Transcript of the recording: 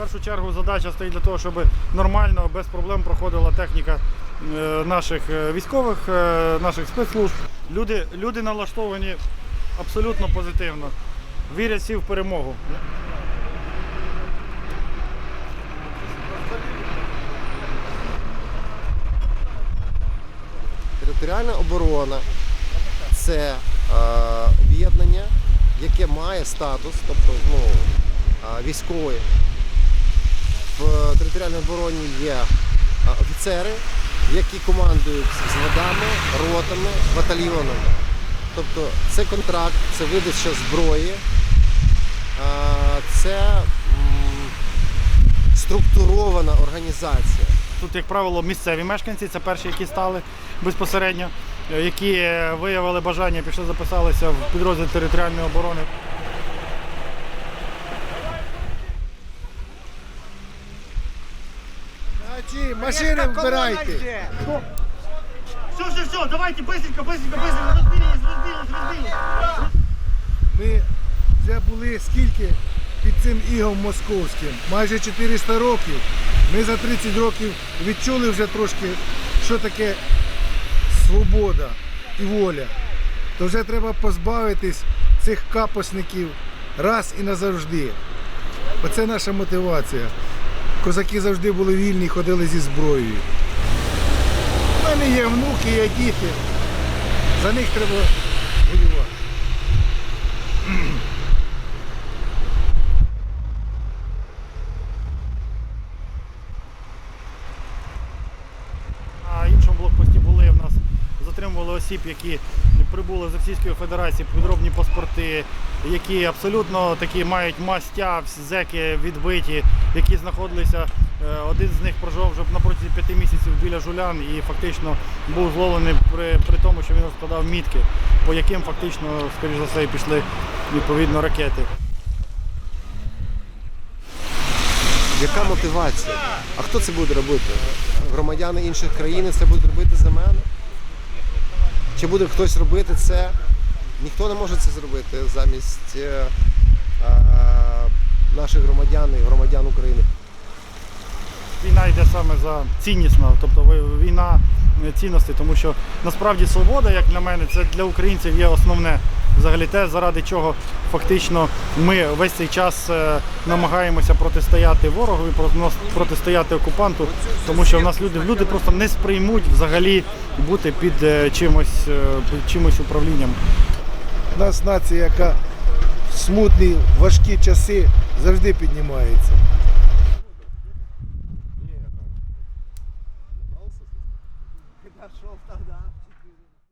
першу чергу задача стоїть для того, щоб нормально, без проблем проходила техніка е, наших е, військових, е, наших спецслужб. Люди, люди налаштовані абсолютно позитивно, вірять всі в перемогу. Територіальна оборона це об'єднання, яке має статус, тобто ну, військовий. В територіальній обороні є е, офіцери, які командують взводами, ротами, батальйонами. Тобто це контракт, це видача зброї, е, це структурована організація. Тут, як правило, місцеві мешканці, це перші, які стали безпосередньо, е, які е, виявили бажання, пішли записалися в підрозділ територіальної оборони. Значи, машини вбирайте. Все, все, все, давайте, быстренько, быстренько, быстренько, розбились, розбились, розбились. Ми вже були скільки під цим ігом московським? Майже 400 років. Ми за 30 років відчули вже трошки, що таке свобода і воля. То вже треба позбавитись цих капосників раз і назавжди. Оце наша мотивація. Козаки завжди були вільні, ходили зі зброєю. У мене є внуки, є діти. За них треба воювати. На іншому блокпості були в нас, затримували осіб, які прибули з Російської Федерації, підробні паспорти, які абсолютно такі мають мастя, зеки відбиті, які знаходилися. е, Один з них проживав вже на протязі п'яти місяців біля жулян і фактично був зловлений при, при тому, що він розкладав мітки, по яким фактично, скоріш за все, пішли відповідно ракети. Яка мотивація? А хто це буде робити? Громадяни інших країн це будуть робити за мене? Чи буде хтось робити це? Ніхто не може це зробити замість е, е, наших громадян і громадян України. Війна йде саме за ціннісно, тобто війна цінності, тому що насправді свобода, як для мене, це для українців є основне. Взагалі те, заради чого фактично ми весь цей час е, намагаємося протистояти ворогові, проти- протистояти окупанту, тому що в нас люди, люди просто не сприймуть взагалі бути під е, чимось, е, під чимось управлінням. У нас нація, яка в смутні, важкі часи завжди піднімається.